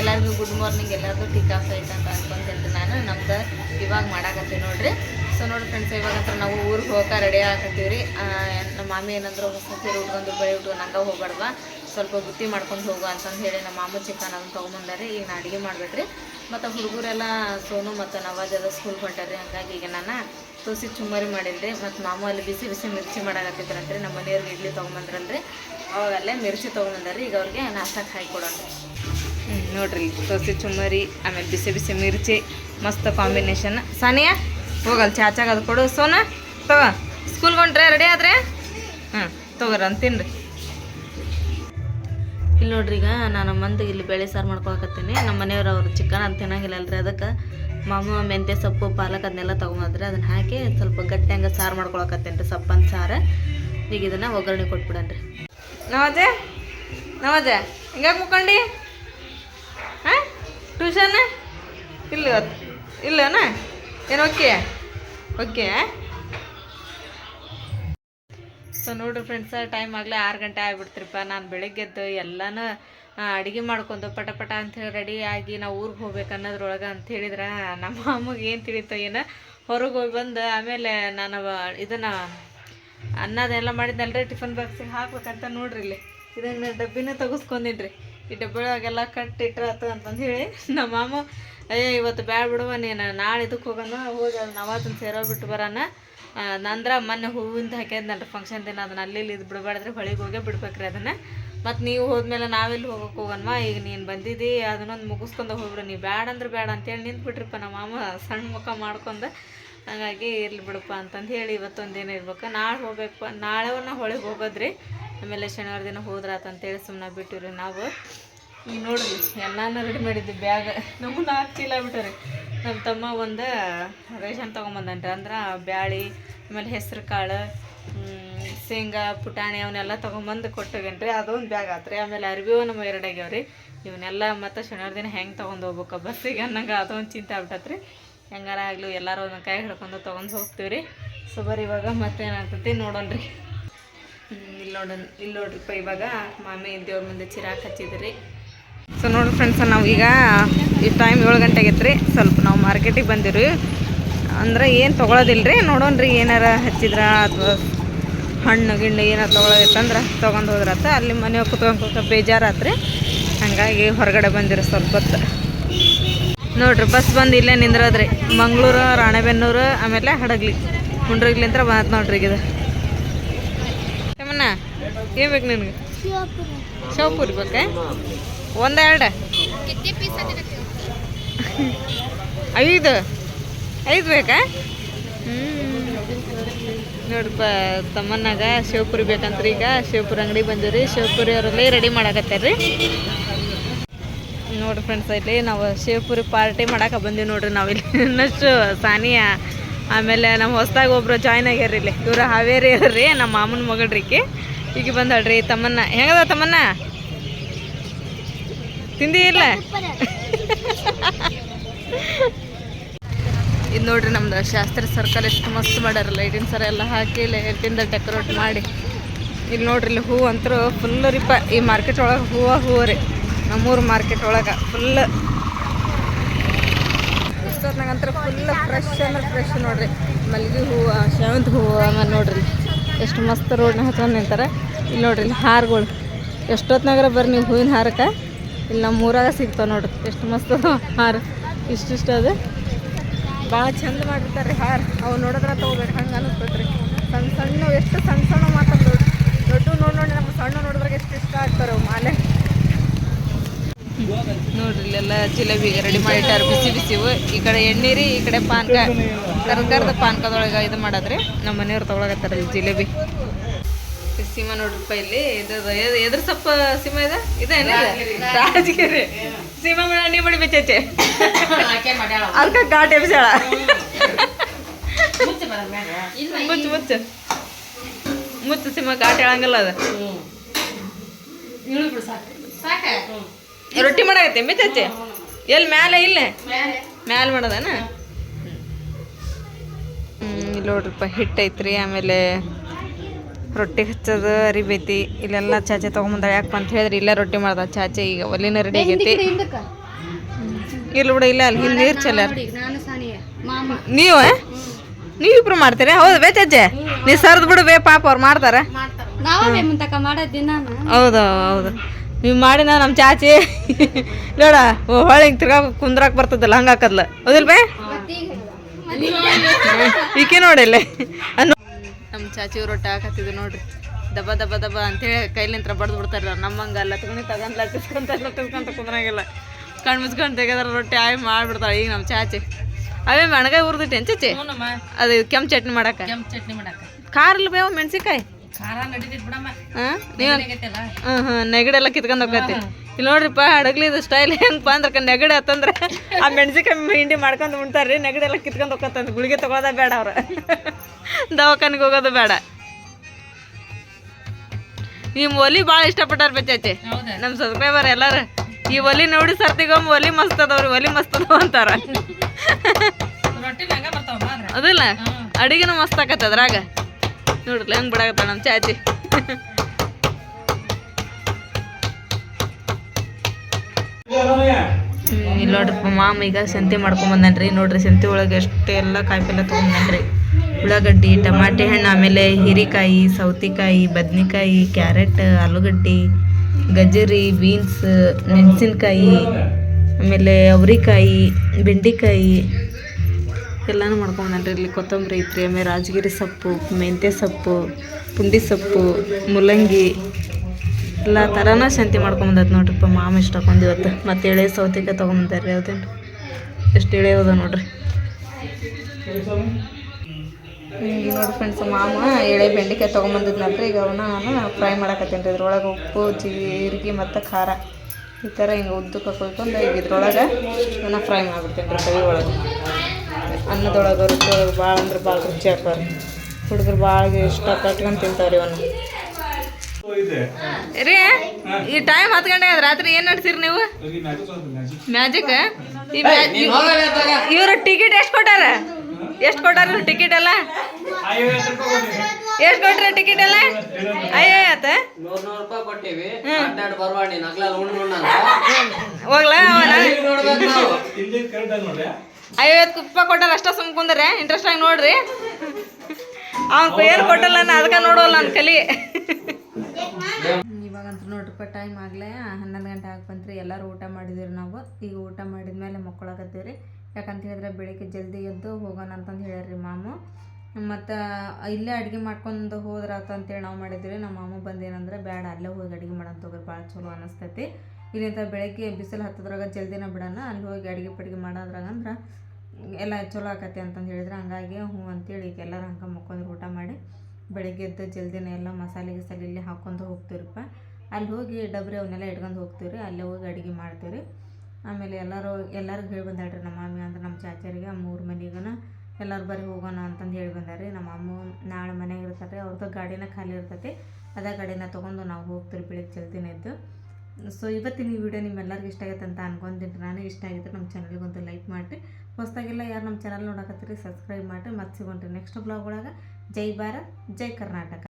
ಎಲ್ಲರಿಗೂ good morning ಎಲ್ಲರಿಗೂ tea coffee ಐತೆ ಅಂತ ಅನ್ಕೊಂತಿರ್ತೀನಿ ನಾನು. ನಮ್ದು ಇವಾಗ ಮಾಡಾಕತ್ತೀವಿ ನೋಡ್ರಿ. ಸೊ ನೋಡಿ ಫ್ರೆಂಡ್ಸ್ ಇವಾಗ ನಾವು ಊರಿಗೆ ಹೋಗಕ್ಕೆ ರೆಡಿ ಆಗತ್ತೀವಿ ರೀ ನಮ್ಮ ಮಾಮಿ ಏನಂದ್ರೆ, ಹೊಸ ಸೀರೆ ಉಟ್ಕೊಂಡು ಬಳಿ ಉಟ್ಕೊಂಡು ಹಂಗೆ ಹೋಗ್ಬಾರ್ದ ಸ್ವಲ್ಪ ಬುತ್ತಿ ಮಾಡ್ಕೊಂಡು ಹೋಗು ಅಂತಂದು ಹೇಳಿ ನಮ್ಮ ಮಾಮ ಚಿಕನ್ ಅದನ್ನು ತೊಗೊಂಬಂದಾರಿ ಈಗ ನಾ ಅಡುಗೆ ಮಾಡ್ಬೇಕ್ರಿ. ಮತ್ತು ಹುಡುಗರೆಲ್ಲ ಸೋನು ಮತ್ತು ನವಾಜ್ ಅದ ಸ್ಕೂಲ್ಗೆ ಹೊಂಟಾರಿ ಹಂಗಾಗಿ ಈಗ ನಾನು ತುಸಿ ಚುಮ್ಮರಿ ಮಾಡಿಲ್ರಿ. ಮತ್ತು ಮಾಮ ಅಲ್ಲಿ ಬಿಸಿ ಬಿಸಿ ಮಿರ್ಚಿ ಮಾಡಾಕತ್ತಿದ್ರಂತ್ರಿ. ನಮ್ಮ ಮನೆಯವ್ರಿಗೆ ಇಡ್ಲಿ ತೊಗೊಂಬಂದ್ರಲ್ರಿ. ಅವಾಗಲ್ಲೇ ಮಿರ್ಚಿ ತೊಗೊಂಬಂದಾರಿ ಈಗ ಅವ್ರಿಗೆ ನಾಷ್ಟಕ್ಕೆ ಹಾಕಿ ಕೊಡೋಣ. ನೋಡ್ರಿ ದೋಸೆ ಚುಮ್ಮರಿ ಆಮೇಲೆ ಬಿಸಿ ಬಿಸಿ ಮಿರ್ಚಿ ಮಸ್ತ್ ಕಾಂಬಿನೇಷನ್ ಸಾನಿಯಾ ಹೋಗಲ್ಲ ಚಾಚಾಗ ಅದು ಕೊಡು. ಸೋನಾ ತಗೋ. ಸ್ಕೂಲ್ಗೆ ಹೊಂಟ್ರೆ ರೆಡಿ ಆದ್ರೆ? ಹ್ಞೂ ತಗೋರ ಅಂತೀನಿ ಇಲ್ಲಿ ನೋಡ್ರಿ ಈಗ ನಾನು ಮಂದಿಗೆ ಇಲ್ಲಿ ಬೇಳೆ ಸಾರು ಮಾಡ್ಕೊಳಕತ್ತೀನಿ. ನಮ್ಮ ಮನೆಯವ್ರು ಅವರು ಚಿಕನ್ ಅಂತ ತಿನ್ನಂಗಿಲ್ಲಲ್ರಿ ಅದಕ್ಕೆ. ಮಾಮ ಮೆಂತ್ಯ ಸೊಪ್ಪು ಪಾಲಕ್ ಅದನ್ನೆಲ್ಲ ತೊಗೊಂಬಂದ್ರೆ ಅದನ್ನ ಹಾಕಿ ಸ್ವಲ್ಪ ಗಟ್ಟಿ ಹಂಗೆ ಸಾರು ಮಾಡ್ಕೊಳಕತ್ತೀನಿ ರೀ ಸಪ್ಪನ್ ಸಾರು. ಈಗ ಇದನ್ನು ಒಗ್ಗರಣೆ ಕೊಟ್ಬಿಡನ್ರಿ. ನಮಜೆ ನಮಜೆ ಹಿಂಗಾಗಿ ಮುಕ್ಕೊಂಡಿ? ಟ್ಯೂಷನ್ ಇಲ್ಲ ಇಲ್ಲ ಇಲ್ಲನ? ಏನು ಓಕೆ ಓಕೆ ಸೊ ನೋಡ್ರಿ ಫ್ರೆಂಡ್ಸ ಟೈಮ್ ಆಗಲೇ ಆರು ಗಂಟೆ ಆಗಿಬಿಡ್ತಿರಪ್ಪ. ನಾನು ಬೆಳಗ್ಗೆದ್ದು ಎಲ್ಲನೂ ಅಡುಗೆ ಮಾಡ್ಕೊಂಡು ಪಟ ಪಟ ಅಂಥೇಳಿ ರೆಡಿ ಆಗಿ ನಾವು ಊರಿಗೆ ಹೋಗ್ಬೇಕು ಅನ್ನೋದ್ರೊಳಗೆ ಅಂತ ಹೇಳಿದ್ರೆ ನಮ್ಮ ಅಮ್ಮಗೆ ಏನು ತಿಳಿತೋ ಏನು ಹೊರಗೆ ಹೋಗಿ ಬಂದು ಆಮೇಲೆ ನಾನು ಇದನ್ನು ಅನ್ನದೆಲ್ಲ ಮಾಡಿದ್ನಲ್ರಿ ಟಿಫನ್ ಬಾಕ್ಸಿಗೆ ಹಾಕ್ಬೇಕಂತ ನೋಡ್ರಿ ಇಲ್ಲಿ. ಇದನ್ನು ಡಬ್ಬಿನ ತೆಗೆಸ್ಕೊಂಡಿನ್ರಿ ಈ ಡಬ್ಬಿಯೊಳಗೆಲ್ಲ ಕಟ್ಟಿಟ್ರ ಆತು ಅಂತಂದು ಹೇಳಿ ನಮ್ಮ ಮಾಮ, ಅಯ್ಯೋ, ಇವತ್ತು ಬ್ಯಾಡ ಬಿಡುವ ನೀನು ನಾಳೆ ಇದಕ್ಕೆ ಹೋಗೋಣ, ಹೋಗಿ ಅದು ಸೇರೋ ಬಿಟ್ಟು ಬರೋಣ. ನಂದ್ರ ಮೊನ್ನೆ ಹೂವಿಂದ ಹಾಕ್ಯದ್ನಲ್ರಿ ಫಂಕ್ಷನ್ ದಿನ, ಅದನ್ನ ಅಲ್ಲಿ ಇಲ್ಲಿ ಇದು ಬಿಡಬಾರ್ದ್ರೆ, ಹೊಳಿಗೆ ಹೋಗೇ ಬಿಡ್ಬೇಕ್ರಿ ಅದನ್ನು. ಮತ್ತು ನೀವು ಹೋದ್ಮೇಲೆ ನಾವೆಲ್ಲಿ ಹೋಗೋಕೆ ಹೋಗೋಣ ಈಗ ನೀನು ಬಂದಿದ್ದಿ, ಅದನ್ನೊಂದು ಮುಗಿಸ್ಕೊಂಡು ಹೋಗ್ಬಿಡು. ನೀವು ಬ್ಯಾಡ ಅಂದ್ರೆ ಬೇಡ ಅಂತೇಳಿ ನಿಂತ್ಬಿಟ್ರಿಪ್ಪ ನಮ್ಮ ಮಾಮ, ಸಣ್ಣ ಮುಖ ಮಾಡ್ಕೊಂಡು. ಹಾಗಾಗಿ ಇರ್ಲಿ ಬಿಡಪ್ಪ ಅಂತಂದು ಹೇಳಿ ಇವತ್ತೊಂದು ದಿನ ಇರ್ಬೇಕು. ನಾಳೆ ಹೋಗ್ಬೇಕು ನಾಳೆ ನಾ ಹೊಳಿಗೆ ಹೋಗೋದ್ರಿ. ಆಮೇಲೆ ಶನಿವಾರ ದಿನ ಹೋದ್ರಾತ ಅಂತೇಳಿ ಸುಮ್ಮನೆ ಬಿಟ್ಟಿವ್ರಿ ನಾವು. ಈಗ ನೋಡ್ರಿ ಎಲ್ಲಾನು ರೆಡಿ ಮಾಡಿದ್ದು ಬ್ಯಾಗ್ ನಮಗೂ ನಾಲ್ಕು ಚೀಲ ಬಿಟ್ಟವ್ರಿ ನಮ್ಮ ತಮ್ಮ ಒಂದು ರೇಷನ್ ತೊಗೊಂಬಂದನ್ರಿ. ಅಂದ್ರೆ ಬ್ಯಾಳಿ ಆಮೇಲೆ ಹೆಸರು ಕಾಳು ಶೇಂಗಾ ಪುಟಾಣಿ ಅವನ್ನೆಲ್ಲ ತೊಗೊಂಬಂದು ಕೊಟ್ಟೋಗೇನ್ರಿ. ಅದೊಂದು ಬ್ಯಾಗ್ ಆತ್ರಿ. ಆಮೇಲೆ ಅರ್ಬಿವು ನಮ್ಮ ಎರಡು ಆಗ್ಯಾವ್ರಿ. ಇವನ್ನೆಲ್ಲ ಮತ್ತು ಶನಿವಾರ ದಿನ ಹೆಂಗೆ ತೊಗೊಂಡು ಹೋಗ್ಬೇಕು ಬಸ್ಸಿಗೆ ಅನ್ನಂಗೆ ಅದೊಂದು ಚಿಂತೆ ಆಗ್ಬಿಟ್ಟತ್ರಿ. ಹೆಂಗಾರ ಆಗ್ಲಿ ಎಲ್ಲರೂ ಒಂದೊಂದು ಕೈ ಹಿಡ್ಕೊಂಡು ತೊಗೊಂಡು ಹೋಗ್ತೀವಿ ರೀ ಸೊ ಬರೀ ಇವಾಗ ಮತ್ತೇನಾಗ್ತೈತಿ ನೋಡೋಣ್ರಿ. ಹ್ಮ್, ಇಲ್ಲಿ ನೋಡೋಣ ಇಲ್ಲಿ ನೋಡ್ರಿಪ್ಪ ಇವಾಗ ಮಾಮಿ ದೇವ್ರ ಮುಂದೆ ಚಿರಾಕ್ ಹಚ್ಚಿದ್ರಿ. ಸೊ ನೋಡ್ರಿ ಫ್ರೆಂಡ್ಸ್ ನಾವೀಗ ಈ ಟೈಮ್ ಏಳು ಗಂಟೆ ಆಗೈತ್ರಿ ಸ್ವಲ್ಪ ನಾವು ಮಾರ್ಕೆಟಿಗೆ ಬಂದಿರಿ ಅಂದ್ರೆ ಏನು ತೊಗೊಳೋದಿಲ್ರಿ? ನೋಡೋಣ್ರಿ ಏನಾರ ಹಚ್ಚಿದ್ರ ಅಥವಾ ಹಣ್ಣು, ಗಿಣ್ಣು ಏನಾರು ತೊಗೊಳೋದಿತ್ತಂದ್ರೆ ತೊಗೊಂಡು ಹೋದ್ರತ್ತ ಅಲ್ಲಿ ಮನೆ ಕುತ್ಕೊಂಡು ಬೇಜಾರಾತ್ರಿ. ಹಂಗಾಗಿ ಹೊರಗಡೆ ಬಂದಿರಿ ಸ್ವಲ್ಪ ಹೊತ್ತು. ನೋಡ್ರಿ ಬಸ್ ಬಂದು ಇಲ್ಲೇ ನಿಂದ್ರದ್ರಿ. ಮಂಗಳೂರು, ರಾಣೆಬೆನ್ನೂರು, ಆಮೇಲೆ ಹಡಗ್ಲಿ. ಮುಂಡ್ರಗ್ಲಿಂತ್ರ ಬಂದ್ ನೋಡ್ರಿ ಈಗ ಏನ್ ಬೇಕು ನಿನಗೆ? ಶಿವಪುರಿ ಬೇಕಾ ಒಂದೆರಡ ಐದು. ಐದು ಬೇಕಾ? ನೋಡಪ್ಪ ತಮ್ಮನಾಗ ಶಿವಪುರಿ ಬೇಕಂತ್ರಿ ಈಗ. ಶಿವಪುರಿ ಅಂಗಡಿ ಬಂದಿವ್ರಿ. ಶಿವಪುರಿ ಅವರಲ್ಲಿ ರೆಡಿ ಮಾಡಾಕತ್ತಾರ್ರಿ. ನೋಡ್ರಿ ಫ್ರೆಂಡ್ಸ್ ಇಲ್ಲಿ ನಾವು ಶಿವಪುರಿ ಪಾರ್ಟಿ ಮಾಡಕ್ಕೆ ಬಂದೀವಿ ನೋಡ್ರಿ ನಾವು ಇಲ್ಲಿ. ಇನ್ನಷ್ಟು ಸಾನಿಯಾ, ಆಮೇಲೆ ನಮ್ಮ ಹೊಸದಾಗ ಒಬ್ರು ಜಾಯ್ನ್ ಆಗ್ಯಾರ ಇಲ್ಲಿ. ಇವ್ರು ಹಾವೇರಿ ಅವ್ರಿ ನಮ್ಮ ಮಾಮನ ಮಗಳ್ರಿಗೆ ಈಗ ಬಂದಳ್ರಿ ತಮ್ಮನ್ನ. ಹೆಂಗದ ತಮ್ಮನ್ನ? ತಿಂದಿ ಇಲ್ಲ? ಇದು ನೋಡ್ರಿ ನಮ್ದು ಶಾಸ್ತ್ರ ಸರ್ಕಲ್ ಎಷ್ಟು ಮಸ್ತ್ ಮಾಡ್ಯಾರ ಲೈಟಿನ ಸರ ಎಲ್ಲ ಹಾಕಿ ಲೈಟಿಂದ ಡೆಕೋರೇಟ್ ಮಾಡಿ. ಇಲ್ಲಿ ನೋಡ್ರಿ ಇಲ್ಲಿ ಹೂವು ಅಂತರೂ ಫುಲ್ ರೀಪ ಈ ಮಾರ್ಕೆಟ್ ಒಳಗೆ ಹೂವು ಹೂವು ರೀ. ನಮ್ಮೂರು ಮಾರ್ಕೆಟ್ ಒಳಗೆ ಫುಲ್ ನಂಗಂತರ ಫುಲ್ ಫ್ರೆಶ್ ಅಂದ್ರೆ ಫ್ರೆಶ್ ನೋಡ್ರಿ. ಮಲ್ಲಿಗೆ ಹೂವು ಶಾವಂತಿ ಹೂವು ಆಮೇಲೆ ನೋಡ್ರಿ. ಎಷ್ಟು ಮಸ್ತ್ ರೋಡ್ನ ಹಚ್ಕೊಂಡು ನಿಂತಾರೆ. ಇಲ್ಲಿ ನೋಡ್ರಿ, ಇಲ್ಲಿ ಹಾರಗಳು. ಎಷ್ಟೊತ್ತಿನಾಗ ಬರ್ರಿ ನೀವು ಹೂವಿನ ಹಾರಕ್ಕೆ? ಇಲ್ಲಿ ನಮ್ಮ ಊರಾಗ ಸಿಗ್ತಾವೆ ನೋಡ್ರಿ, ಎಷ್ಟು ಮಸ್ತ್ ಅದು ಹಾರ. ಇಷ್ಟಿಷ್ಟು ಅದು. ಭಾಳ ಚಂದ ಮಾಡಿರ್ತಾರೆ ಹಾರ. ಅವು ನೋಡಿದ್ರೆ ತೊಗೋಬೇಕು ಹಂಗೆ ಅನ್ನಿಸ್ಬೇಕ್ರಿ ಸಣ್ಣ ಸಣ್ಣ ಎಷ್ಟು ಸಣ್ಣ ಸಣ್ಣ ಮಾತಾಡ ದೊಡ್ಡ ನೋಡಿ ನೋಡಿ ನಮ್ಮ ಸಣ್ಣ ನೋಡಿದ್ರಾಗ ಎಷ್ಟು ಇಷ್ಟ ಆಗ್ತಾರೆ ಅವು ಮಾಲೆ. ನೋಡ್ರಿ, ಇಲ್ಲೆಲ್ಲ ಜಿಲೇಬಿಗೆ ರೆಡಿ ಮಾಡಿಟ್ಟಾರ, ಬಿಸಿ ಬಿಸಿವು ಈ ಕಡೆ ಎಣ್ಣೀರಿ, ಈ ಕಡೆ ಪಾನ್ಕ. ಕರ್ದ ಕರ್ದ ಪಾನ್ಕದೊಳಗೆ ಇದು ಮಾಡದ್ರಿ. ನಮ್ಮ ಮನೆಯವ್ರು ತೊಗೊಳಕತ್ತಾರ ಜಿಲೇಬಿ. ಸೀಮಾ ನೋಡ್ರಪ್ಪ ಇಲ್ಲಿ. ಇದು ಎದ್- ಎದ್ರ ಸೊಪ್ಪ ಸೀಮಾ ಇದೆ? ಇದೇನ ರಾಜಗಿರಿ ಸೀಮಾ ಮೇಡ ನೀ ಬಡಿ ಬೆಚ್ಚೆ ಅದಕ್ಕೆ ಘಾಟ್ ಎಬ್ಸಾಳ ಮುಚ್ಚು ಮುಚ್ಚು ಮುಚ್ಚು. ಸೀಮಾ ಘಾಟ್ ಹೇಳಂಗಿಲ್ಲ ಅದು. ರೊಟ್ಟಿ ಮಾಡಾಗತ್ತೆ ಮೆಚ್ಚೆ ಎಲ್ಲಿ ಮ್ಯಾಲೆ ಇಲ್ಲ? ಮ್ಯಾಲೆ. ಮಾಡೋದನ? ಹ್ಮ್. ಇಲ್ಲಿ ನೋಡ್ರಪ್ಪ ಹಿಟ್ಟು ಐತ್ರಿ ಆಮೇಲೆ ರೊಟ್ಟಿ ಹಚ್ಚೋದು ಅರಿಬೈತಿ ಇಲ್ಲೆಲ್ಲ ಚಾಚೆ ತೊಗೊಂಬಂದ ಯಾಕೆ ಅಂತ ಹೇಳಿದ್ರೆ ಇಲ್ಲೇ ರೊಟ್ಟಿ ಮಾಡ್ದ ಚಾಚೆ. ಈಗ ಒಲಿನ ರೆಡಿ ಆಗೈತಿ. ಇಲ್ಲ ಬಿಡ ಇಲ್ಲ ಅಲ್ಲಿ ಹಿಂದೆ ನೀರು ಚೆಲ್ಲಾರ ನೀವು ನೀವಿಬ್ರು ಮಾಡ್ತೀರ? ಹೌದು ಬೇ ಚಜ್ಜೆ ನೀ ಸರ್ದು ಬಿಡು ಬೇ ಪಾಪ ಅವ್ರು ಮಾಡ್ತಾರೆ. ಹೌದು ಹೌದು. ನೀವು ಮಾಡಿನ ನಮ್ಮ ಚಾಚಿ. ನೋಡ ಹೊಳೆ ಹಿಂಗೆ ತಿರ್ಗಾ ಕುಂದ್ರಾಕ್ ಬರ್ತದಲ್ಲ ಹಂಗಾಕದ್ಲ ಹೌದಿಲ್ ಬೇ? ಈಕೆ ನೋಡಿಲ್ಲ. ನಮ್ಮ ಚಾಚಿ ರೊಟ್ಟಿ ಹಾಕತ್ತಿದ್ದು ನೋಡ್ರಿ. ದಬ ದಬ ದಬ ಅಂತೇಳಿ ಕೈಲಿಂತ್ರ ಬಡ್ದು ಬಿಡ್ತಾರ ನಮ್ಮಂಗೆ ಅಲ್ಲ ತಗೊಂಡು ತಗೊಂಡ್ ಲಟ್ಟಿಸ್ಕೊಂತ ಲಟ್ಟಿಸ್ಕೊಂತ ಕುಂದ್ರಂಗಿಲ್ಲ. ಕಣ್ಣು ಮುಚ್ಕೊಂಡು ತೆಗೆದ್ರ ರೊಟ್ಟಿ ಆಯ್ ಮಾಡ್ಬಿಡ್ತಾಳೆ ಈಗ ನಮ್ಮ ಚಾಚಿ. ಅವೇ ಮಣಗಾಯಿ ಹುರಿದಿಟ್ಟೇನು ಚಾಚಿ? ಅದು ಕೆಂಪು ಚಟ್ನಿ ಮಾಡಕ್ಕೆ ಚಟ್ನಿ ಮಾಡಕ. ಖಾರ ಇಲ್ಲ ಬೇವ ಮೆಣಸಿಕಾಯಿ ಖಾರ ಬಿಡಮ್ಮ. ಹಾಂ ನೀವು ನೆಗಡೆಲ್ಲ ಕಿತ್ಕೊಂಡ್ ಹೋಗತಿ ಇಲ್ಲಿ ನೋಡ್ರಿಪ್ಪ ಹಡಗ್ಲಿದ ಸ್ಟೈಲ್ ಏನಪ್ಪ ಅಂದ್ರೆ ನೆಗಡಿ ಆತಂದ್ರೆ ಆ ಮೆಣಸಿನ್ಕಾಯಿ ಹಿಂಡಿ ಮಾಡ್ಕೊಂಡು ಉಣ್ತಾರ್ರಿ ನೆಗಡೆ ಎಲ್ಲ ಕಿತ್ಕೊಂಡು ಹೋಗತ್ತಂತ ಗುಳಿಗೆ ತಗೋದ ಬೇಡ ಅವ್ರು. ದವಾಖಾನಿಗೆ ಹೋಗೋದು ಬೇಡ. ನಿಮ್ಮ ಒಲಿ ಭಾಳ ಇಷ್ಟಪಟ್ಟಾರ ಬಚ್ಚಾಚಿ ನಮ್ಮ ಸಬ್ಸ್ಕ್ರೈಬರ್ ಎಲ್ಲಾರು ಈ ಒಲಿ ನೋಡಿ ಸರ್ತಿಗೊಮ್ಮೆ ಒಲಿ ಮಸ್ತ್ ಅದಾವ್ರಿ ಒಲಿ ಮಸ್ತ್ ಅದಾವ ಅಂತಾರ. ಅದಲ್ಲ? ಅಡಿಗೆನೂ ಮಸ್ತ್ ಆಕತ್ತ ಅದ್ರಾಗ. ನೋಡ್ರಿ ಹೆಂಗ್ ಬಿಡಾಕತ್ತ ನಮ್ಮ ಚಾಚಿ. ಇಲ್ಲಿ ನೋಡ್ರಿಪ್ಪ ಮಾಮ ಈಗ ಸಂತೆ ಮಾಡ್ಕೊಂಡ್ ರೀ ನೋಡ್ರಿ, ಸಂತೆ ಒಳಗೆ ಎಷ್ಟು ಎಲ್ಲ ಕಾಯಿಪಲ್ಲೆ ತೊಗೊಂಬಂದನ್ರಿ ಉಳ್ಳಾಗಡ್ಡಿ, ಟಮಾಟೆ ಹಣ್ಣು, ಆಮೇಲೆ ಹೀರಿಕಾಯಿ, ಸೌತೆಕಾಯಿ, ಬದ್ನಿಕಾಯಿ, ಕ್ಯಾರೆಟ್, ಆಲೂಗಡ್ಡಿ ಗಜರಿ ಬೀನ್ಸ್, ಮೆಣಸಿನ್ಕಾಯಿ, ಆಮೇಲೆ ಅವರಿಕಾಯಿ, ಬೆಂಡೆಕಾಯಿ ಎಲ್ಲಾನು ಮಾಡ್ಕೊಂಬಂದನ್ರಿ ಇಲ್ಲಿ ಕೊತ್ತಂಬರಿ ಐತ್ರಿ, ಆಮೇಲೆ ರಾಜಗಿರಿ ಸೊಪ್ಪು, ಮೆಂತ್ಯ ಸೊಪ್ಪು, ಪುಂಡಿ ಸೊಪ್ಪು, ಮುಲ್ಲಂಗಿ. ಎಲ್ಲ ಥರನ ಶಾಂತಿ ಮಾಡ್ಕೊಂಬಂದೈತೆ ನೋಡ್ರಿಪ್ಪ, ಮಾಮ ಇಷ್ಟ ಹಾಕೊಂಡು ಇವತ್ತು. ಮತ್ತೆ ಎಳೆ ಸೌತಿಕಾಯಿ ತೊಗೊಂಬಂದಾರ್ರಿ ರೀ ಎಷ್ಟು ಎಳೆ ಹೋದ ನೋಡ್ರಿ. ನೋಡಿ ಫ್ರೆಂಡ್ಸ್ ಮಾಮ ಎಳೆ ಬೆಂಡೆಕಾಯಿ ತೊಗೊಂಬಂದಿದ್ನಲ್ರಿ ಈಗ ಅವನ್ನ ನಾನು ಫ್ರೈ ಮಾಡಕತ್ತೀನಿ ರೀ. ಇದ್ರೊಳಗೆ ಉಪ್ಪು, ಜೀರಿಗೆ ಮತ್ತು ಖಾರ. ಈ ಥರ ಹಿಂಗೆ ಉದ್ದಕ್ಕೆ ಕುಯ್ಕೊಂಡು ಈಗ ಇದ್ರೊಳಗೆ ಇವನ್ನ ಫ್ರೈ ಮಾಡಿಬಿಡ್ತೀನಿ ರೀ ಕೈ ಒಳಗೆ. ಅನ್ನದೊಳಗೆ ರುಚಿ ಭಾಳ ಅಂದ್ರೆ ಭಾಳ ರುಚಿ ಹಾಕೋರಿ ಹುಡುಗರು ಭಾಳ ಇಷ್ಟ ಕಟ್ಕೊಂಡು ತಿಂತಾವ್ರಿ ಇವನ್ನ. ರೀ ಈ ಟೈಮ್ ಹತ್ತು ಗಂಟೆ ಆದ್ರೆ ರಾತ್ರಿ ಏನು ನಡ್ಸಿರಿ ನೀವು? ಮ್ಯಾಜಿಕ್ ಇವ್ರ ಟಿಕೆಟ್ ಎಷ್ಟು ಕೊಟ್ಟಾರ? ಎಷ್ಟು ಕೊಟ್ಟಾರ ಟಿಕೆಟ್ ಎಲ್ಲ? ಎಷ್ಟು ಕೊಟ್ರ ಟಿಕೆಟ್ ಎಲ್ಲ? ಅಯ್ಯೋ ಆತ ಅಂತ. ಹೋಗ್ಲ ಐವತ್ತು ರೂಪಾಯಿ ಕೊಟ್ಟಾರ ಅಷ್ಟ ಸುಮ್ ಕುಂದ್ರೆ ಇಂಟ್ರೆಸ್ಟ್ ಆಗಿ ನೋಡ್ರಿ. ಅವ್ನ ಏನು ಕೊಟ್ಟಲ್ಲ ಅದಕ್ಕ ಅದಕ್ಕೆ ನೋಡೋಲ್ಲ ನನ್ನ ಕಲಿ. ಇವಾಗಂತೂ ನೋಡ್ರಿಪ್ಪ ಟೈಮ್ ಆಗಲೇ ಹನ್ನೊಂದು ಗಂಟೆ ಆಗಿ ಬಂತ್ರಿ. ಎಲ್ಲರೂ ಊಟ ಮಾಡಿದಿರಿ ನಾವು. ಈಗ ಊಟ ಮಾಡಿದ್ಮೇಲೆ ಮೇಲೆ ರೀ ಯಾಕಂತ ಹೇಳಿದ್ರೆ ಬೆಳಿಗ್ಗೆ ಜಲ್ದಿ ಎದ್ದು ಹೋಗೋಣ ಅಂತಂದು ಹೇಳ್ರಿ ಮಾಮು. ಮತ್ತು ಇಲ್ಲೇ ಅಡುಗೆ ಮಾಡ್ಕೊಂಡು ಹೋದ್ರ ಅಂತೇಳಿ ನಾವು ಮಾಡಿದ್ವಿ. ನಮ್ಮ ಮಾಮು ಬಂದೇನಂದ್ರೆ ಬೇಡ ಅಲ್ಲೇ ಹೋಗಿ ಅಡುಗೆ ಮಾಡೋಣ ತೊಗೊಳ್ರಿ ಭಾಳ ಚಲೋ ಅನಿಸ್ತೈತಿ. ಇಲ್ಲಿಂದ ಬೆಳಗ್ಗೆ ಬಿಸಿಲು ಹತ್ತದ್ರಾಗ ಜಲ್ದಿನ ಬಿಡೋಣ. ಅಲ್ಲಿ ಹೋಗಿ ಅಡುಗೆ ಪಡಿಗೆ ಮಾಡೋದ್ರಾಗ ಅಂದ್ರೆ ಎಲ್ಲ ಚಲೋ ಆಕತಿ ಅಂತಂದು ಹೇಳಿದ್ರೆ ಹಂಗಾಗಿ ಹ್ಞೂ ಅಂತೇಳಿ ಈಗ ಎಲ್ಲರೂ ಹಂಗೆ ಮಕ್ಕೊಂಡ್ರೆ ಊಟ ಮಾಡಿ. ಬೆಳಿಗ್ಗೆ ಎದ್ದು ಜಲ್ದಿನ ಎಲ್ಲ ಮಸಾಲೆ ಗಿಸಾಲೆ ಇಲ್ಲಿ ಹಾಕ್ಕೊಂಡು ಹೋಗ್ತೀರಪ್ಪ ಅಲ್ಲಿ ಹೋಗಿ ಡಬ್ರಿ ಅವನ್ನೆಲ್ಲ ಇಟ್ಕೊಂಡು ಹೋಗ್ತೀವಿ ರೀ ಅಲ್ಲೇ ಹೋಗಿ ಅಡುಗೆ ಮಾಡ್ತೀವಿ ರೀ ಆಮೇಲೆ ಎಲ್ಲರೂ, ಎಲ್ಲರಿಗೂ ಹೇಳಿ ಬಂದಾಳ್ರಿ ನಮ್ಮ ಮಾಮಿ ಅಂದ್ರೆ ನಮ್ಮ ಚಾಚರಿಗೆ ಮೂರು ಮನೆಗನ ಎಲ್ಲರೂ ಬರೀ ಹೋಗೋಣ ಅಂತಂದು ಹೇಳಿ ಬಂದಾರೆ ರೀ ನಮ್ಮ ಅಮ್ಮ ನಾಳೆ ಮನೆಗೆ ಇರ್ತಾರೆ ಅವ್ರದ್ದು ಗಾಡಿನ ಖಾಲಿ ಇರ್ತೈತಿ, ಅದೇ ಗಾಡಿನ ತೊಗೊಂಡು ನಾವು ಹೋಗ್ತೀವಿ ಬೆಳಿಗ್ಗೆ ಜಲ್ದಿನ ಎದ್ದು. ಸೊ ಇವತ್ತಿನ ಈ ವಿಡಿಯೋ ನಿಮ್ಮೆಲ್ಲರಿಗೂ ಇಷ್ಟ ಆಗೈತೆ ಅಂತ ಅನ್ಕೊಂತೀನಿ. ನಾನು ಇಷ್ಟ ಆಗಿದ್ರೆ ನಮ್ಮ ಚಾನಲ್ಗೊಂದು ಲೈಕ್ ಮಾಡಿರಿ. ಹೊಸದಾಗಿಲ್ಲ ಯಾರು ನಮ್ಮ ಚಾನಲ್ ನೋಡಕತ್ತೀರಿ ಸಬ್ಸ್ಕ್ರೈಬ್ ಮಾಡಿರಿ. ಮತ್ತೆ ಸಿಗೋಣ್ರಿ ನೆಕ್ಸ್ಟ್ ಬ್ಲಾಗ್ ಒಳಗೆ ಜೈ ಭಾರತ್ ಜೈ ಕರ್ನಾಟಕ.